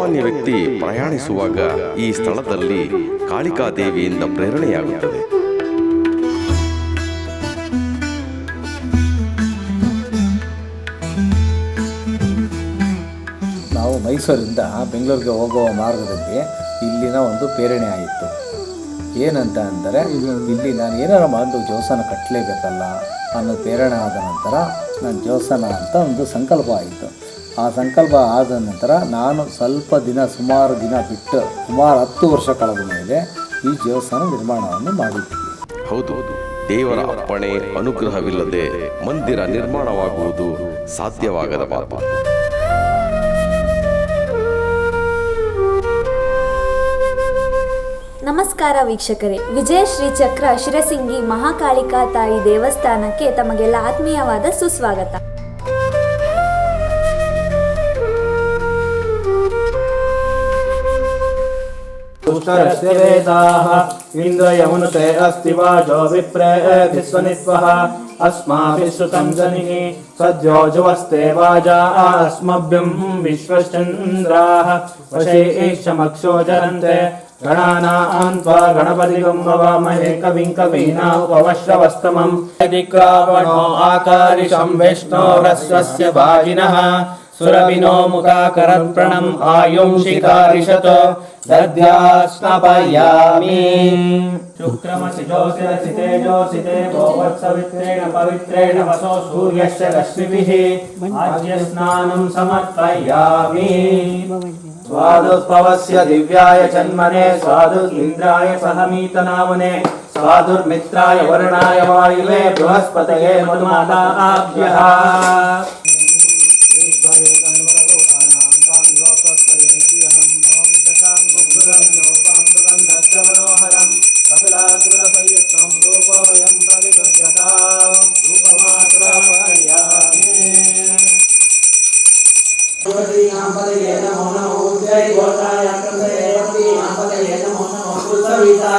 ಸಾಮಾನ್ಯ ವ್ಯಕ್ತಿ ಪ್ರಯಾಣಿಸುವಾಗ ಈ ಸ್ಥಳದಲ್ಲಿ ಕಾಳಿಕಾದೇವಿಯಿಂದ ಪ್ರೇರಣೆಯಾಗುತ್ತದೆ. ನಾವು ಮೈಸೂರಿಂದ ಬೆಂಗಳೂರಿಗೆ ಹೋಗುವ ಮಾರ್ಗದಲ್ಲಿ ಇಲ್ಲಿನ ಒಂದು ಪ್ರೇರಣೆ ಆಯಿತು. ಏನಂತ ಅಂದರೆ, ಇಲ್ಲಿ ನಾನು ಏನಾರ ಒಂದು ಜೋಸನ ಕಟ್ಟಲೇಬೇಕಲ್ಲ ಅನ್ನೋ ಪ್ರೇರಣೆ ಆದ ನಂತರ, ನಾನು ಜೋಸನ ಅಂತ ಒಂದು ಸಂಕಲ್ಪ ಆಯಿತು. ಆ ಸಂಕಲ್ಪ ಆದ ನಂತರ ನಾನು ಸ್ವಲ್ಪ ದಿನ ಸುಮಾರು ದಿನ ಬಿಟ್ಟು ಸುಮಾರು ಹತ್ತು ವರ್ಷ ಕಳೆದ ಮೇಲೆ ಈ ದೇವಸ್ಥಾನ ನಿರ್ಮಾಣವನ್ನು ಮಾಡಿದ್ವಿ. ಹೌದು ದೇವರ ಅಪ್ಪಣೆ ಅನುಗ್ರಹವಿಲ್ಲದೆ ಮಂದಿರ ನಿರ್ಮಾಣವಾಗುವುದು ಸಾಧ್ಯವಾಗದ ಮಾತು ನಮಸ್ಕಾರ ವೀಕ್ಷಕರೇ. ವಿಜಯ ಶ್ರೀ ಚಕ್ರ ಶಿರಸಿಂಗಿ ಮಹಾಕಾಳಿಕಾ ತಾಯಿ ದೇವಸ್ಥಾನಕ್ಕೆ ತಮಗೆಲ್ಲ ಆತ್ಮೀಯವಾದ ಸುಸ್ವಾಗತ. शङ्करस्य वेदाः इन्द्रयमुनुते अस्ति वाजो विप्रेभिस्वनित्वः अस्माभिः श्रुतम् जनिः। सद्योजुवस्ते वाजा अस्मभ्यम् विश्वश्चन्द्राः। वशे जरन्ते गणानाम् त्वा गणपतिगम् भवामहे कविम् कवीना उपवश्रवस्तमम्। दिक्रावणो आकारिशम् वैष्णोरस्वस्य भागिनः। सुरविनो मुखाकरत्प्रणम् आयुंशिकारिषत दध्यास्नपयामि शुक्रमसि जोषिरसि तेजोषि देवो वत्सवित्रेण पवित्रेण वसो सूर्यस्य रश्मिभिः आज्यस्नानं समर्पयामि स्वादुपवस्य दिव्याय जन्मने स्वादु इन्द्राय सहमीतनावने स्वादुर्मित्राय वर्णाय वायुवे बृहस्पतये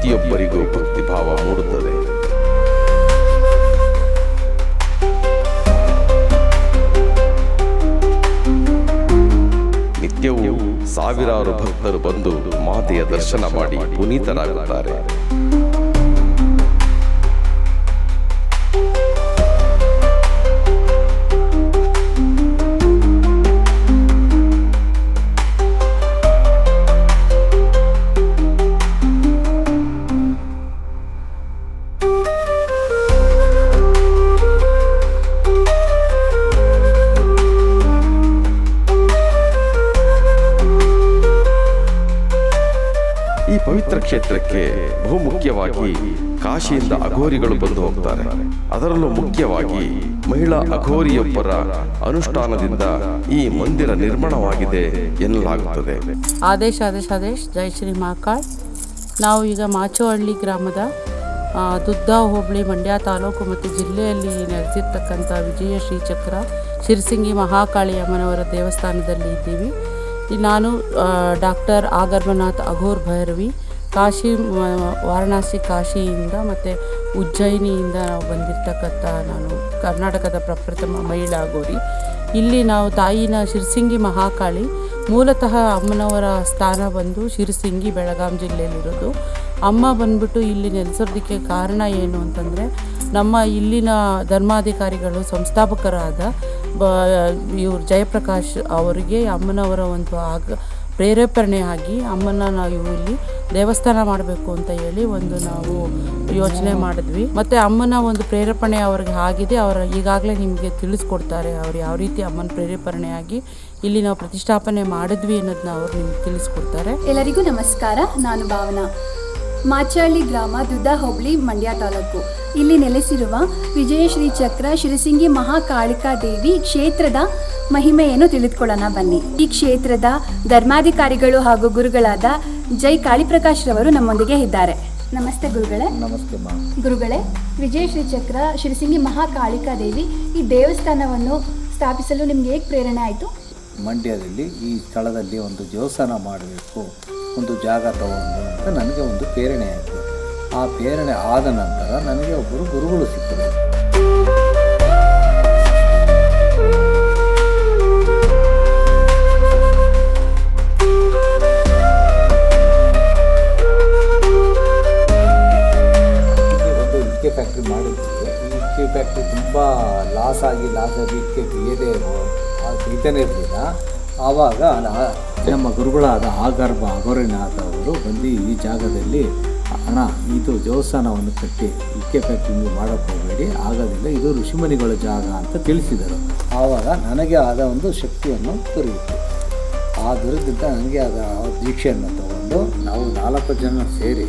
ಪ್ರತಿಯೊಬ್ಬರಿಗೂ ಭಕ್ತಿಭಾವ ಮೂಡುತ್ತದೆ. ನಿತ್ಯವೂ ಸಾವಿರಾರು ಭಕ್ತರು ಬಂದು ಮಾತೆಯ ದರ್ಶನ ಮಾಡಿ ಪುನೀತರಾಗುತ್ತಾರೆ. ಪವಿತ್ರ ಕ್ಷೇತ್ರಕ್ಕೆ ಬಹು ಮುಖ್ಯವಾಗಿ ಕಾಶಿಯಿಂದ ಅಘೋರಿಗಳು ಬಂದು ಹೋಗ್ತಾರೆ. ಅದರಲ್ಲೂ ಮುಖ್ಯವಾಗಿ ಮಹಿಳಾ ಅಘೋರಿಯೊಬ್ಬರ ಅನುಷ್ಠಾನದಿಂದ ಈ ಮಂದಿರ ನಿರ್ಮಾಣವಾಗಿದೆ ಎನ್ನಲಾಗುತ್ತದೆ. ಆದೇಶ ಆದೇಶ, ಆದೇಶ್. ಜೈ ಶ್ರೀ ಮಹಾಕಾಳ್. ನಾವು ಈಗ ಮಾಚೋಹಳ್ಳಿ ಗ್ರಾಮದ ದುದ್ದ ಹೋಬಳಿ ಮಂಡ್ಯ ತಾಲೂಕು ಮತ್ತು ಜಿಲ್ಲೆಯಲ್ಲಿ ನೆಲೆಸಿರ್ತಕ್ಕಂಥ ವಿಜಯ ಶ್ರೀಚಕ್ರ ಶಿರಸಿಂಗಿ ಮಹಾಕಾಳಿ ಅಮ್ಮನವರ ದೇವಸ್ಥಾನದಲ್ಲಿ ಇದ್ದೀವಿ. ನಾನು ಡಾಕ್ಟರ್ ಆಗರ್ಭನಾಥ್ ಅಘೋರ್ ಭೈರವಿ. ಕಾಶಿ ವಾರಣಾಸಿ ಕಾಶಿಯಿಂದ ಮತ್ತು ಉಜ್ಜಯಿನಿಯಿಂದ ನಾವು ಬಂದಿರತಕ್ಕಂಥ ನಾನು ಕರ್ನಾಟಕದ ಪ್ರಪ್ರಥಮ ಮಹಿಳಾ ಗೋರಿ. ಇಲ್ಲಿ ನಾವು ತಾಯಿನ ಶಿರ್ಸಿಂಗಿ ಮಹಾಕಾಳಿ. ಮೂಲತಃ ಅಮ್ಮನವರ ಸ್ಥಾನ ಬಂದು ಶಿರ್ಸಿಂಗಿ, ಬೆಳಗಾಂ ಜಿಲ್ಲೆಯಲ್ಲಿರೋದು. ಅಮ್ಮ ಬಂದ್ಬಿಟ್ಟು ಇಲ್ಲಿ ನೆಲೆಸೋದಕ್ಕೆ ಕಾರಣ ಏನು ಅಂತಂದರೆ, ನಮ್ಮ ಇಲ್ಲಿನ ಧರ್ಮಾಧಿಕಾರಿಗಳು, ಸಂಸ್ಥಾಪಕರಾದ ಬ, ಇವ್ರು ಜಯಪ್ರಕಾಶ್ ಅವರಿಗೆ, ಅಮ್ಮನವರ ಒಂದು ಆಗ, ಪ್ರೇರೇಪಣೆ ಆಗಿ ಅಮ್ಮನ ನಾವು ಇಲ್ಲಿ ದೇವಸ್ಥಾನ ಮಾಡಬೇಕು ಅಂತ ಹೇಳಿ ಒಂದು ನಾವು ಯೋಚನೆ ಮಾಡಿದ್ವಿ. ಮತ್ತು ಅಮ್ಮನ ಒಂದು ಪ್ರೇರೇಪಣೆ ಅವ್ರಿಗೆ ಆಗಿದೆ. ಅವರ ಈಗಾಗಲೇ ನಿಮಗೆ ತಿಳಿಸ್ಕೊಡ್ತಾರೆ. ಅವ್ರು ಯಾವ ರೀತಿ ಅಮ್ಮನ ಪ್ರೇರೇಪಣೆಯಾಗಿ ಇಲ್ಲಿ ನಾವು ಪ್ರತಿಷ್ಠಾಪನೆ ಮಾಡಿದ್ವಿ ಅನ್ನೋದನ್ನ ಅವರು ನಿಮ್ಗೆ ತಿಳಿಸ್ಕೊಡ್ತಾರೆ. ಎಲ್ಲರಿಗೂ ನಮಸ್ಕಾರ. ನಾನು ಭಾವನಾ. ಮಾಚಹಳ್ಳಿ ಗ್ರಾಮ ದುದ್ದ ಹೋಬಳಿ ಮಂಡ್ಯ ತಾಲೂಕು. ಇಲ್ಲಿ ನೆಲೆಸಿರುವ ವಿಜಯಶ್ರೀ ಚಕ್ರ ಶಿರಸಿಂಗಿ ಮಹಾಕಾಳಿಕಾ ದೇವಿ ಕ್ಷೇತ್ರದ ಮಹಿಮೆಯನ್ನು ತಿಳಿದುಕೊಳ್ಳೋಣ ಬನ್ನಿ. ಈ ಕ್ಷೇತ್ರದ ಧರ್ಮಾಧಿಕಾರಿಗಳು ಹಾಗೂ ಗುರುಗಳಾದ ಜೈ ಕಾಳಿಪ್ರಕಾಶ್ ರವರು ನಮ್ಮೊಂದಿಗೆ ಇದ್ದಾರೆ. ನಮಸ್ತೆ ಗುರುಗಳೇ. ನಮಸ್ತೆ ಗುರುಗಳೇ ವಿಜಯಶ್ರೀ ಚಕ್ರ ಶಿರಸಿಂಗಿ ಮಹಾಕಾಳಿಕಾ ದೇವಿ ಈ ದೇವಸ್ಥಾನವನ್ನು ಸ್ಥಾಪಿಸಲು ನಿಮ್ಗೆ ಹೇಗೆ ಪ್ರೇರಣೆ ಆಯಿತು? ಮಂಡ್ಯದಲ್ಲಿ ಈ ಸ್ಥಳದಲ್ಲಿ ಒಂದು ದೇವಸ್ಥಾನ ಮಾಡಬೇಕು, ಒಂದು ಜಾಗ ತಗೊಂಡು ಅಂತ ನನಗೆ ಒಂದು ಪ್ರೇರಣೆ ಆಯಿತು. ಆ ಪ್ರೇರಣೆ ಆದ ನಂತರ ನನಗೆ ಒಬ್ಬರು ಗುರುಗಳು ಸಿಕ್ಕರು ಫ್ಯಾಕ್ಟ್ರಿ ಮಾಡಿದ್ವಿ. ಈ ಇಟ್ಕೆ ಫ್ಯಾಕ್ಟ್ರಿ ತುಂಬ ಲಾಸ್ ಆಗಿ ಲಾಸ್ ಆಗಿ ಇಟ್ಕೆ ಬೇಯ್ತಾನೆ ಇರಲಿಲ್ಲ ಆವಾಗ ನಮ್ಮ ಗುರುಗಳಾದ ಆಗರ್ಭ ಅಗೋರಿನಾಥ ಅವರು ಬಂದು ಈ ಜಾಗದಲ್ಲಿ, ಅಣ್ಣ, ಇದು ದೇವಸ್ಥಾನವನ್ನು ಕಟ್ಟಿ ಇಕ್ಕೆ ಕಟ್ಟಿ ನೀವು ಹೋಗಬೇಡಿ ಆಗೋದಿಲ್ಲ, ಇದು ಋಷಿಮುನಿಗಳ ಜಾಗ ಅಂತ ತಿಳಿಸಿದರು. ಆವಾಗ ನನಗೆ ಆದ ಒಂದು ಶಕ್ತಿಯನ್ನು ದೊರೆಯಿತು. ಆ ದೊರೆತಿದ್ದ ನನಗೆ ಆದ ದೀಕ್ಷೆಯನ್ನು ತಗೊಂಡು ನಾವು ನಾಲ್ಕು ಜನ ಸೇರಿ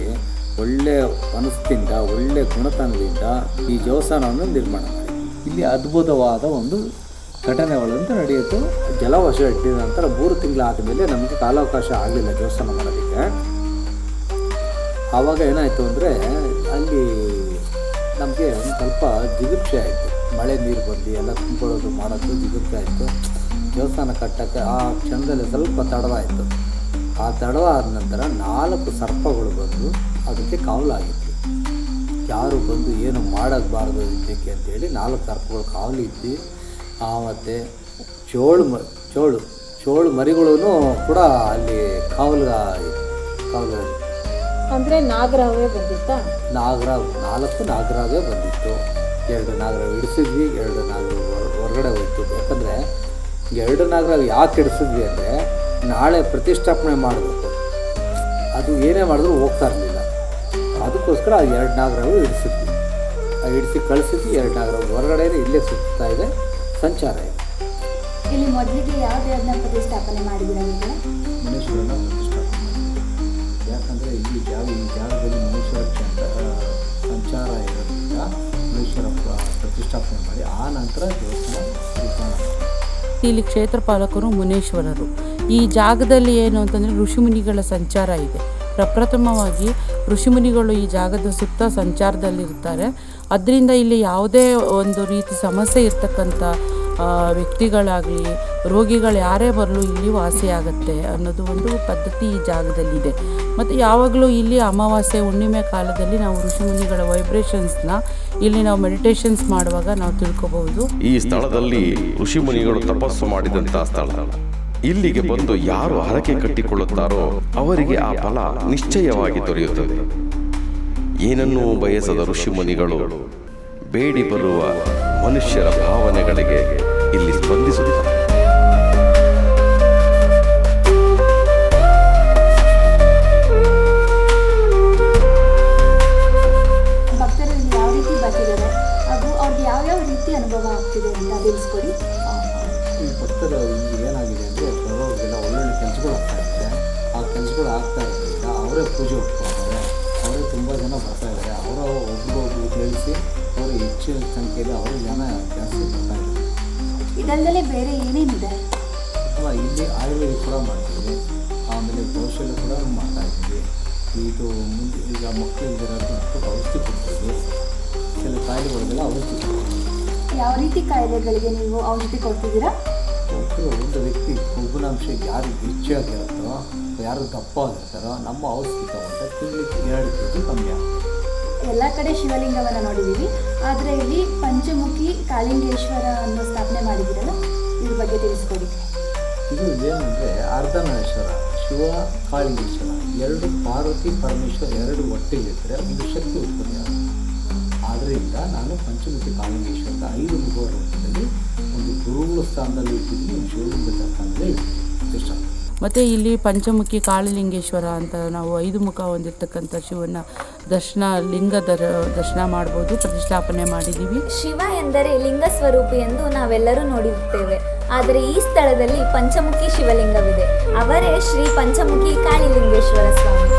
ಒಳ್ಳೆಯ ಮನಸ್ಸಿನಿಂದ ಒಳ್ಳೆಯ ಗುಣತನದಿಂದ ಈ ದೇವಸ್ಥಾನವನ್ನು ನಿರ್ಮಾಣ ಮಾಡಿ ಇಲ್ಲಿ ಅದ್ಭುತವಾದ ಒಂದು ಘಟನೆಗಳಂತೂ ನಡೆಯಿತು. ಜಲವಶ ಇಟ್ಟಿದ ನಂತರ ಮೂರು ತಿಂಗಳಾದ ಮೇಲೆ ನಮಗೆ ಕಾಲಾವಕಾಶ ಆಗಲಿಲ್ಲ ದೇವಸ್ಥಾನ ಮಾಡೋದಕ್ಕೆ. ಆವಾಗ ಏನಾಯಿತು ಅಂದರೆ ಅಲ್ಲಿ ನಮಗೆ ಒಂದು ಸ್ವಲ್ಪ ಜಿಗುಪ್ಸೆ ಆಯಿತು. ಮಳೆ ನೀರು ಬಂದು ಎಲ್ಲ ತುಂಬಿಕೊಳ್ಳೋದು ಮಾಡೋದು ಜಿಗುಪ್ಸೆ ಆಯಿತು. ದೇವಸ್ಥಾನ ಕಟ್ಟಕ್ಕೆ ಆ ಕ್ಷಣದಲ್ಲಿ ಸ್ವಲ್ಪ ತಡವಾಯಿತು. ಆ ತಡವ ಆದ ನಂತರ ನಾಲ್ಕು ಸರ್ಪಗಳು ಬಂದು ಅದಕ್ಕೆ ಕಾವಲಾಗಿತ್ತು ಯಾರು ಬಂದು ಏನು ಮಾಡೋಕ್ಬಾರ್ದು ಇದಕ್ಕೆ ಅಂತೇಳಿ ನಾಲ್ಕು ಸರ್ಪಗಳು ಕಾವಲಿದ್ದು. ಮತ್ತು ಚೋಳು ಮ ಚೋಳು ಚೋಳು ಮರಿಗಳೂ ಕೂಡ ಅಲ್ಲಿ ಕಾವಲು ಕಾವಲು ಅಂದರೆ ನಾಗರಾವೇ ಬಂದಿತ್ತಾ? ನಾಗರ ನಾಲ್ಕು ನಾಗರಾವೇ ಬಂದಿತ್ತು. ಎರಡು ನಾಗರ ಇಡಿಸಿದ್ವಿ ಎರಡು ನಾಗರ ಹೊರ- ಹೊರಗಡೆ ಹೋಯ್ತು. ಯಾಕಂದರೆ ಎರಡು ನಾಗರ ಯಾಕೆ ಇಡಿಸಿದ್ವಿ ಅಂದರೆ ನಾಳೆ ಪ್ರತಿಷ್ಠಾಪನೆ ಮಾಡಬೇಕು. ಅದು ಏನೇ ಮಾಡಿದ್ರು ಹೋಗ್ತಾ ಇರಲಿಲ್ಲ. ಅದಕ್ಕೋಸ್ಕರ ಆ ಎರಡು ನಾಗರವು ಇಡಿಸಿದ್ವಿ. ಆ ಇಡಿಸಿ ಕಳಿಸಿದ್ವಿ ಎರಡು ನಾಗರ ಹೊರಗಡೆ ಇಲ್ಲೇ ಸುತ್ತಾ ಇದೆ. ಸಂಚಾರ. ಇದೆ ಇಲ್ಲಿ ಮೊದಲಿಗೆ ಯಾವ ದೇವರನ್ನ ಪ್ರತಿಷ್ಠಾಪನೆ ಮಾಡಿದ್ದೀರಾ ನೀವು? ಮನುಷ್ಯರನ್ನು ಪ್ರತಿಷ್ಠಾಪನೆ ಯಾಕಂದರೆ ಈ ಜಾಗ ಈ ಜಾಗದಲ್ಲಿ ಕ್ಷೇತ್ರ ಸಂಚಾರ ಇರೋದ್ರಿಂದ ಮನುಷ್ಯರ ಪ್ರತಿಷ್ಠಾಪನೆ ಮಾಡಿ ಆ ನಂತರ ದೇವಸ್ಥಾನ. ಇಲ್ಲಿ ಕ್ಷೇತ್ರ ಪಾಲಕರು ಮುನೇಶ್ವರರು. ಈ ಜಾಗದಲ್ಲಿ ಏನು ಅಂತಂದರೆ ಋಷಿಮುನಿಗಳ ಸಂಚಾರ ಇದೆ. ಪ್ರಪ್ರಥಮವಾಗಿ ಋಷಿಮುನಿಗಳು ಈ ಜಾಗದ ಸುತ್ತ ಸಂಚಾರದಲ್ಲಿರ್ತಾರೆ ಅದರಿಂದ ಇಲ್ಲಿ ಯಾವುದೇ ಒಂದು ರೀತಿ ಸಮಸ್ಯೆ ಇರ್ತಕ್ಕಂಥ ವ್ಯಕ್ತಿಗಳಾಗಲಿ, ರೋಗಿಗಳು ಯಾರೇ ಬರಲು ಇಲ್ಲಿ ವಾಸಿಯಾಗುತ್ತೆ ಅನ್ನೋದು ಒಂದು ಪದ್ಧತಿ ಈ ಜಾಗದಲ್ಲಿದೆ. ಮತ್ತು ಯಾವಾಗಲೂ ಇಲ್ಲಿ ಅಮಾವಾಸ್ಯೆ, ಹುಣ್ಣಿಮೆ ಕಾಲದಲ್ಲಿ ನಾವು ಋಷಿಮುನಿಗಳ ವೈಬ್ರೇಷನ್ಸ್ನ ಇಲ್ಲಿ ನಾವು ಮೆಡಿಟೇಷನ್ಸ್ ಮಾಡುವಾಗ ನಾವು ತಿಳ್ಕೊಬಹುದು. ಈ ಸ್ಥಳದಲ್ಲಿ ಋಷಿಮುನಿಗಳು ತಪಸ್ಸು ಮಾಡಿದಂತಹ ಸ್ಥಳ. ಇಲ್ಲಿಗೆ ಬಂದು ಯಾರು ಹರಕೆ ಕಟ್ಟಿಕೊಳ್ಳುತ್ತಾರೋ ಅವರಿಗೆ ಆ ಫಲ ನಿಶ್ಚಯವಾಗಿ ದೊರೆಯುತ್ತದೆ. ಏನನ್ನೂ ಬಯಸದ ಋಷಿಮುನಿಗಳು ಬೇಡಿ ಬರುವ ಮನುಷ್ಯರ ಭಾವನೆಗಳಿಗೆ ಇಲ್ಲಿ ಸ್ಪಂದಿಸುತ್ತಾರೆ ಇದು ಮುಂದೆ ಈಗ ಮಕ್ಕಳಿಗೆ ಮಕ್ಕಳಿಗೆ ಔಷಧಿ ಕೊಡ್ತೀವಿ ಕೆಲವು ಕಾಯಿಲೆಗಳಿಗೆಲ್ಲ ಔಷಧಿ ಕೊಡ್ತೀವಿ ಯಾವ ರೀತಿ ಕಾಯಿಲೆಗಳಿಗೆ ನೀವು ಔಷಧಿ ಕೊಡ್ತಿದ್ದೀರಾ? ಒಬ್ಬರು ಒಂದು ವ್ಯಕ್ತಿ ಕೊಬ್ಬುನಾಂಶ ಯಾರು ಹೆಚ್ಚಾಗಿರುತ್ತೋ ಯಾರು ದಪ್ಪ ಆಗಿರ್ತಾರೋ ನಮ್ಮ ಔಷಧಿ ತಗೊಂಡ್ರೆ ತಿಂಗಳಿಗೆ ಎರಡು ಕೆ ಜಿ ಕಮ್ಮಿ ಆಗುತ್ತೆ ಎಲ್ಲ ಕಡೆ ಶಿವಲಿಂಗವನ್ನು ನೋಡಿದ್ದೀವಿ. ಆದರೆ ಇಲ್ಲಿ ಪಂಚಮುಖಿ ಕಾಳಿಂಗೇಶ್ವರ ಅನ್ನೋ ಸ್ಥಾಪನೆ ಮಾಡಿದ್ದೀರಲ್ಲ ಇದ್ರ ಬಗ್ಗೆ ತಿಳಿಸ್ಕೊಡಿ. ಇದು ಏನಂದರೆ ಅರ್ಧನೇಶ್ವರ ಶಿವ ಕಾಳಿಂಗೇಶ್ವರ. ಎರಡು ಪಾರ್ವತಿ ಪರಮೇಶ್ವರ ಎರಡು ಒಟ್ಟಿಗಿದ್ದರೆ ಒಂದು ಶಕ್ತಿ ಉತ್ಪತ್ತಿ ಆಗುತ್ತೆ. ಆದ್ದರಿಂದ ನಾನು ಪಂಚಮುಖಿ ಕಾಳಿಂಗೇಶ್ವರದ ಐದು ಮುಖ ರೂಪದಲ್ಲಿ ಒಂದು ಗುರುಗಳ ಸ್ಥಾನದಲ್ಲಿ ಇಟ್ಟಿದ್ದೀನಿ ಒಂದು ಶಿವಲಿಂಗದ ಸ್ಥಾನದಲ್ಲಿ ಮತ್ತು ಇಲ್ಲಿ ಪಂಚಮುಖಿ ಕಾಳಲಿಂಗೇಶ್ವರ ಅಂತ ನಾವು ಐದು ಮುಖ ಹೊಂದಿರತಕ್ಕಂಥ ಶಿವನ ದರ್ಶನ ಲಿಂಗ ದರ್ ದರ್ಶನ ಮಾಡ್ಬೋದು ಪ್ರತಿಷ್ಠಾಪನೆ ಮಾಡಿದ್ದೀವಿ. ಶಿವ ಎಂದರೆ ಲಿಂಗ ಸ್ವರೂಪಿ ಎಂದು ನಾವೆಲ್ಲರೂ ನೋಡಿರುತ್ತೇವೆ. ಆದರೆ ಈ ಸ್ಥಳದಲ್ಲಿ ಪಂಚಮುಖಿ ಶಿವಲಿಂಗವಿದೆ. ಅವರೇ ಶ್ರೀ ಪಂಚಮುಖಿ ಕಾಳಿಲಿಂಗೇಶ್ವರ ಸ್ವಾಮಿ.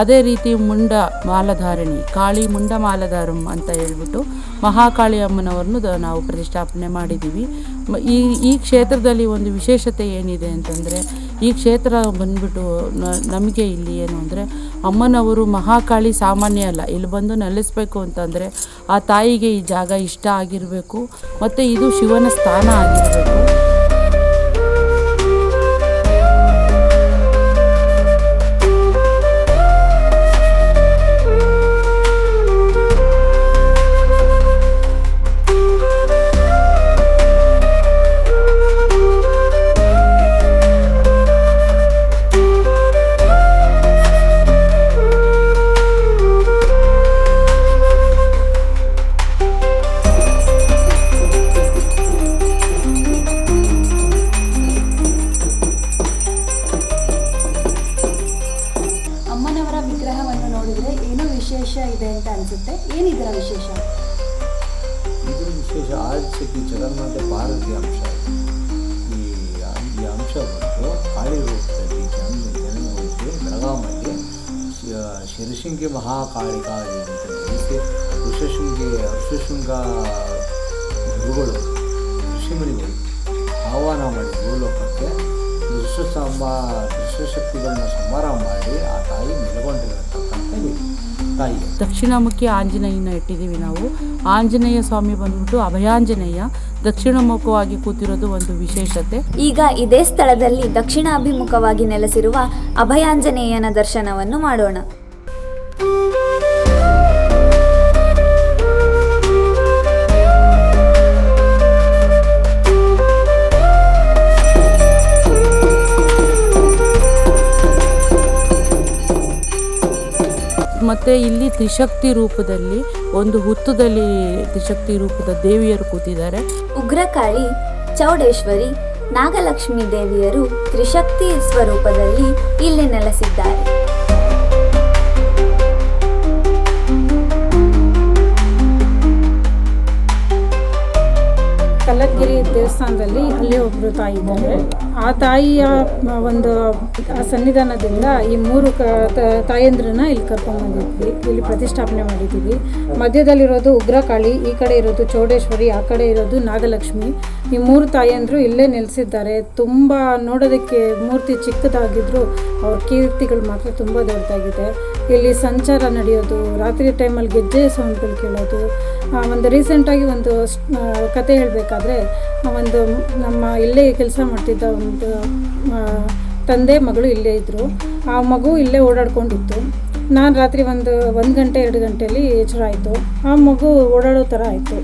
ಅದೇ ರೀತಿ ಮುಂಡ ಮಾಲಧಾರಣಿ, ಕಾಳಿ ಮುಂಡ ಮಾಲಧಾರಂ ಅಂತ ಹೇಳ್ಬಿಟ್ಟು ಮಹಾಕಾಳಿ ಅಮ್ಮನವರನ್ನು ನಾವು ಪ್ರತಿಷ್ಠಾಪನೆ ಮಾಡಿದ್ದೀವಿ. ಈ ಈ ಕ್ಷೇತ್ರದಲ್ಲಿ ಒಂದು ವಿಶೇಷತೆ ಏನಿದೆ ಅಂತಂದರೆ, ಈ ಕ್ಷೇತ್ರ ಬಂದ್ಬಿಟ್ಟು ನಮಗೆ ಇಲ್ಲಿ ಏನು ಅಂದರೆ, ಅಮ್ಮನವರು ಮಹಾಕಾಳಿ ಸಾಮಾನ್ಯ ಅಲ್ಲ. ಇಲ್ಲಿ ಬಂದು ನೆಲೆಸಬೇಕು ಅಂತಂದರೆ, ಆ ತಾಯಿಗೆ ಈ ಜಾಗ ಇಷ್ಟ ಆಗಿರಬೇಕು, ಮತ್ತು ಇದು ಶಿವನ ಸ್ಥಾನ ಆಗಿರಬೇಕು. ಶಿರಶೃಂಗಿ ಮಹಾಕಾಳಿಕ ಅಂತೇಳಿ ಋಷಶೃಂಗಿ ಋಷಶೃಂಗ ಗುರುಗಳು ಋಷಿಮುನಿಗಳು ಆಹ್ವಾನ ಮಾಡಿ ಭೂಲೋಕಕ್ಕೆ ಋಷಸಂಬ ಋಷಶಕ್ತಿಗಳನ್ನ ಸಂಹಾರ ಮಾಡಿ ಆ ತಾಯಿ ನೆಲೆಗೊಂಡಿರತಕ್ಕಂಥ ತಾಯಿ. ದಕ್ಷಿಣಮುಖಿ ಆಂಜನೇಯನ ಇಟ್ಟಿದ್ದೀವಿ ನಾವು. ಆಂಜನೇಯ ಸ್ವಾಮಿ ಬಂದ್ಬಿಟ್ಟು ಅಭಯಾಂಜನೇಯ. ದಕ್ಷಿಣಮುಖವಾಗಿ ಕೂತಿರೋದು ಒಂದು ವಿಶೇಷತೆ. ಈಗ ಇದೇ ಸ್ಥಳದಲ್ಲಿ ದಕ್ಷಿಣಾಭಿಮುಖವಾಗಿ ನೆಲೆಸಿರುವ ಅಭಯಾಂಜನೇಯನ ದರ್ಶನವನ್ನು ಮಾಡೋಣ. ಮತ್ತು ಇಲ್ಲಿ ತ್ರಿಶಕ್ತಿ ರೂಪದಲ್ಲಿ, ಒಂದು ಹುತ್ತದಲ್ಲಿ ತ್ರಿಶಕ್ತಿ ರೂಪದ ದೇವಿಯರು ಕೂತಿದ್ದಾರೆ. ಉಗ್ರಕಾಳಿ ಚೌಡೇಶ್ವರಿ ನಾಗಲಕ್ಷ್ಮಿ ದೇವಿಯರು ತ್ರಿಶಕ್ತಿ ಸ್ವರೂಪದಲ್ಲಿ ಇಲ್ಲಿ ನೆಲೆಸಿದ್ದಾರೆ. ದೇವಸ್ಥಾನದಲ್ಲಿ ಅಲ್ಲಿ ಒಬ್ಬರು ತಾಯಿ ಇದ್ದಾರೆ. ಆ ತಾಯಿಯ ಒಂದು ಸನ್ನಿಧಾನದಿಂದ ಈ ಮೂರು ಕ ತಾಯಂದ್ರನ್ನ ಇಲ್ಲಿ ಕರ್ಕೊಂಡು ಬಂದಿದ್ವಿ. ಇಲ್ಲಿ ಪ್ರತಿಷ್ಠಾಪನೆ ಮಾಡಿದ್ದೀವಿ. ಮಧ್ಯದಲ್ಲಿರೋದು ಉಗ್ರಕಾಳಿ, ಈ ಕಡೆ ಇರೋದು ಚೌಡೇಶ್ವರಿ, ಆ ಕಡೆ ಇರೋದು ನಾಗಲಕ್ಷ್ಮಿ. ಈ ಮೂರು ತಾಯಿಯಂದರು ಇಲ್ಲೇ ನೆಲೆಸಿದ್ದಾರೆ. ತುಂಬ ನೋಡೋದಕ್ಕೆ ಮೂರ್ತಿ ಚಿಕ್ಕದಾಗಿದ್ರು ಅವ್ರ ಕೀರ್ತಿಗಳು ಮಾತ್ರ ತುಂಬ ದೊಡ್ಡದಾಗಿದೆ. ಇಲ್ಲಿ ಸಂಚಾರ ನಡೆಯೋದು, ರಾತ್ರಿ ಟೈಮಲ್ಲಿ ಗೆಜ್ಜೆ ಸೌಂಡ್ಗಳು ಕೇಳೋದು ಒಂದು ರೀಸೆಂಟಾಗಿ ಒಂದು ಕತೆ ಹೇಳಬೇಕಾದ್ರೆ ಒಂದು ನಮ್ಮ ಇಲ್ಲೇ ಕೆಲಸ ಮಾಡ್ತಿದ್ದ ಒಂದು ತಂದೆ ಮಗಳು ಇಲ್ಲೇ ಇದ್ದರು ಆ ಮಗು ಇಲ್ಲೇ ಓಡಾಡ್ಕೊಂಡಿತ್ತು. ನಾನು ರಾತ್ರಿ ಒಂದು ಒಂದು ಗಂಟೆ, ಎರಡು ಗಂಟೆಯಲ್ಲಿ ಎಚ್ಚರ ಆಯಿತು ಆ ಮಗು ಓಡಾಡೋ ಥರ ಆಯಿತು.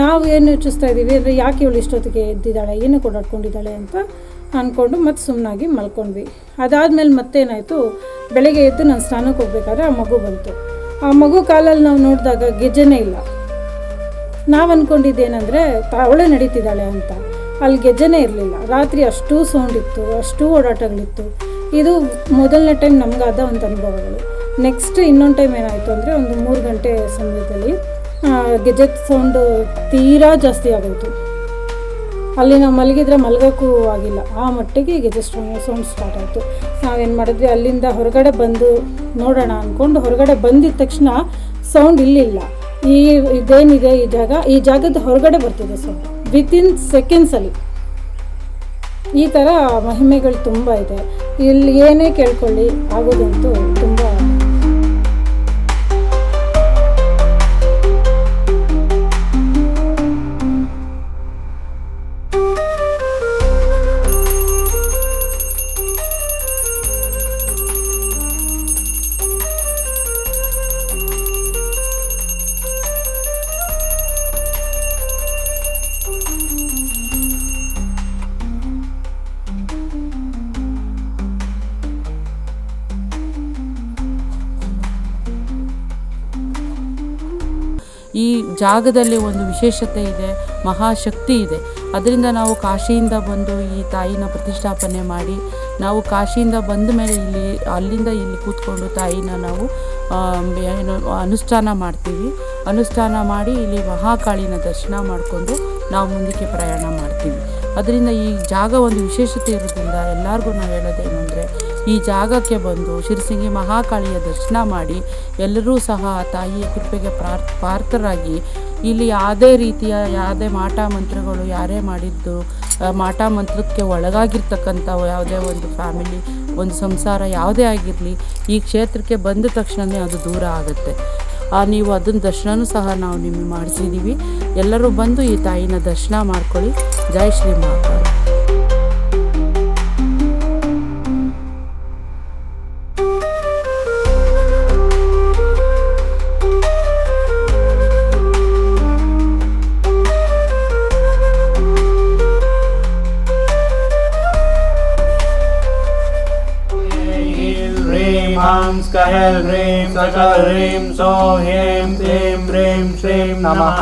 ನಾವು ಏನು ಯೋಚಿಸ್ತಾ ಇದ್ದೀವಿ ಅಂದರೆ ಯಾಕೆ ಇವಳು ಇಷ್ಟೊತ್ತಿಗೆ ಎದ್ದಿದ್ದಾಳೆ, ಏನು ಓಡಾಡ್ಕೊಂಡಿದ್ದಾಳೆ ಅಂತ ಅಂದ್ಕೊಂಡು ಮತ್ತೆ ಸುಮ್ಮನಾಗಿ ಮಲ್ಕೊಂಡ್ವಿ. ಅದಾದಮೇಲೆ ಮತ್ತೇನಾಯಿತು, ಬೆಳಗ್ಗೆ ಎದ್ದು ನಾನು ಸ್ನಾನಕ್ಕೆ ಹೋಗ್ಬೇಕಾದ್ರೆ ಆ ಮಗು ಬಂತು. ಆ ಮಗು ಕಾಲಲ್ಲಿ ನಾವು ನೋಡಿದಾಗ ಗೆಜ್ಜೆನೇ ಇಲ್ಲ. ನಾವು ಅಂದ್ಕೊಂಡಿದ್ದೇನೆಂದರೆ ತಾವಳೆ ನಡೀತಿದ್ದಾಳೆ ಅಂತ. ಅಲ್ಲಿ ಗೆಜ್ಜೆನೇ ಇರಲಿಲ್ಲ. ರಾತ್ರಿ ಅಷ್ಟೂ ಸೌಂಡ್ ಇತ್ತು, ಅಷ್ಟೂ ಓಡಾಟಗಳಿತ್ತು. ಇದು ಮೊದಲನೇ ಟೈಮ್ ನಮಗಾದ ಒಂದು ಅನುಭವಗಳು. ನೆಕ್ಸ್ಟ್ ಇನ್ನೊಂದು ಟೈಮ್ ಏನಾಯಿತು ಅಂದರೆ ಒಂದು ಮೂರು ಗಂಟೆ ಸಮಯದಲ್ಲಿ ಆ, ಗೆಜ್ಜೆ ಸೌಂಡು ತೀರಾ ಜಾಸ್ತಿ ಆಗೋಯಿತು. ಅಲ್ಲಿ ನಾವು ಮಲಗಿದ್ರೆ ಮಲಗೋಕ್ಕೂ ಆಗಿಲ್ಲ. ಆ ಮಟ್ಟಿಗೆ ಗೆಜೆಟ್ ಸೌಂಡ್ ಸ್ಟಾರ್ಟ್ ಆಯಿತು. ನಾವೇನು ಮಾಡಿದ್ವಿ? ಅಲ್ಲಿಂದ ಹೊರಗಡೆ ಬಂದು ನೋಡೋಣ ಅಂದ್ಕೊಂಡು ಹೊರಗಡೆ ಬಂದಿದ ತಕ್ಷಣ ಸೌಂಡ್ ಇಲ್ಲಿಲ್ಲ. ಈ ಇದೇನಿದೆ ಈ ಜಾಗ? ಈ ಜಾಗದ ಹೊರಗಡೆ ಬರ್ತಿದೆ ಸೌಂಡ್. ವಿತಿನ್ ಸೆಕೆಂಡ್ಸಲ್ಲಿ ಈ ಥರ ಮಹಿಮೆಗಳು ತುಂಬ ಇದೆ. ಇಲ್ಲಿ ಏನೇ ಕೇಳ್ಕೊಳ್ಳಿ ಆಗೋದಂತೂ ತುಂಬ ಜಾಗದಲ್ಲಿ ಒಂದು ವಿಶೇಷತೆ ಇದೆ, ಮಹಾಶಕ್ತಿ ಇದೆ. ಅದರಿಂದ ನಾವು ಕಾಶಿಯಿಂದ ಬಂದು ಈ ತಾಯಿನ ಪ್ರತಿಷ್ಠಾಪನೆ ಮಾಡಿ, ನಾವು ಕಾಶಿಯಿಂದ ಬಂದ ಮೇಲೆ ಇಲ್ಲಿ, ಅಲ್ಲಿಂದ ಇಲ್ಲಿ ಕೂತ್ಕೊಂಡು ತಾಯಿನ ನಾವು ಏನು, ಅನುಷ್ಠಾನ ಮಾಡ್ತೀವಿ. ಅನುಷ್ಠಾನ ಮಾಡಿ ಇಲ್ಲಿ ಮಹಾಕಾಳಿನ ದರ್ಶನ ಮಾಡಿಕೊಂಡು ನಾವು ಮುಂದಕ್ಕೆ ಪ್ರಯಾಣ ಮಾಡ್ತೀವಿ. ಅದರಿಂದ ಈ ಜಾಗ ಒಂದು ವಿಶೇಷತೆ ಇರೋದ್ರಿಂದ ಎಲ್ಲರಿಗೂ ನಾವು ಹೇಳೋದೇನು ಈ ಜಾಗಕ್ಕೆ ಬಂದು ಶಿರಸಿಂಗಿ ಮಹಾಕಾಳಿಯ ದರ್ಶನ ಮಾಡಿ ಎಲ್ಲರೂ ಸಹ ತಾಯಿಯ ಕೃಪೆಗೆ ಪ್ರಾರ್ ಪಾರ್ಥರಾಗಿ ಇಲ್ಲಿ ಯಾವುದೇ ರೀತಿಯ ಯಾವುದೇ ಮಾಟ ಮಂತ್ರಗಳು ಯಾರೇ ಮಾಡಿದ್ದು ಮಾಟ ಮಂತ್ರಕ್ಕೆ ಒಳಗಾಗಿರ್ತಕ್ಕಂಥ ಯಾವುದೇ ಒಂದು ಫ್ಯಾಮಿಲಿ, ಒಂದು ಸಂಸಾರ ಯಾವುದೇ ಆಗಿರಲಿ, ಈ ಕ್ಷೇತ್ರಕ್ಕೆ ಬಂದ ತಕ್ಷಣವೇ ಅದು ದೂರ ಆಗುತ್ತೆ. ನೀವು ಅದನ್ನ ದರ್ಶನವೂ ಸಹ ನಾವು ನಿಮಗೆ ಮಾಡಿಸಿದ್ದೀವಿ. ಎಲ್ಲರೂ ಬಂದು ಈ ತಾಯಿನ ದರ್ಶನ ಮಾಡ್ಕೊಳ್ಳಿ. ಜೈ ಶ್ರೀ ಮಹಾಕಾಳ. हां स्कहल ह्रीं सकल ह्रीं सो ह्रीं क्लीं ह्रीं श्रीं नमः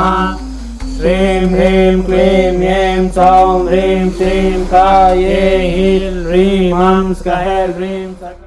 श्रीं ह्रीं क्लीं ह्रीं सौं ह्रीं श्रीं काये ह्रीं हां स्कहल ह्रीं सकल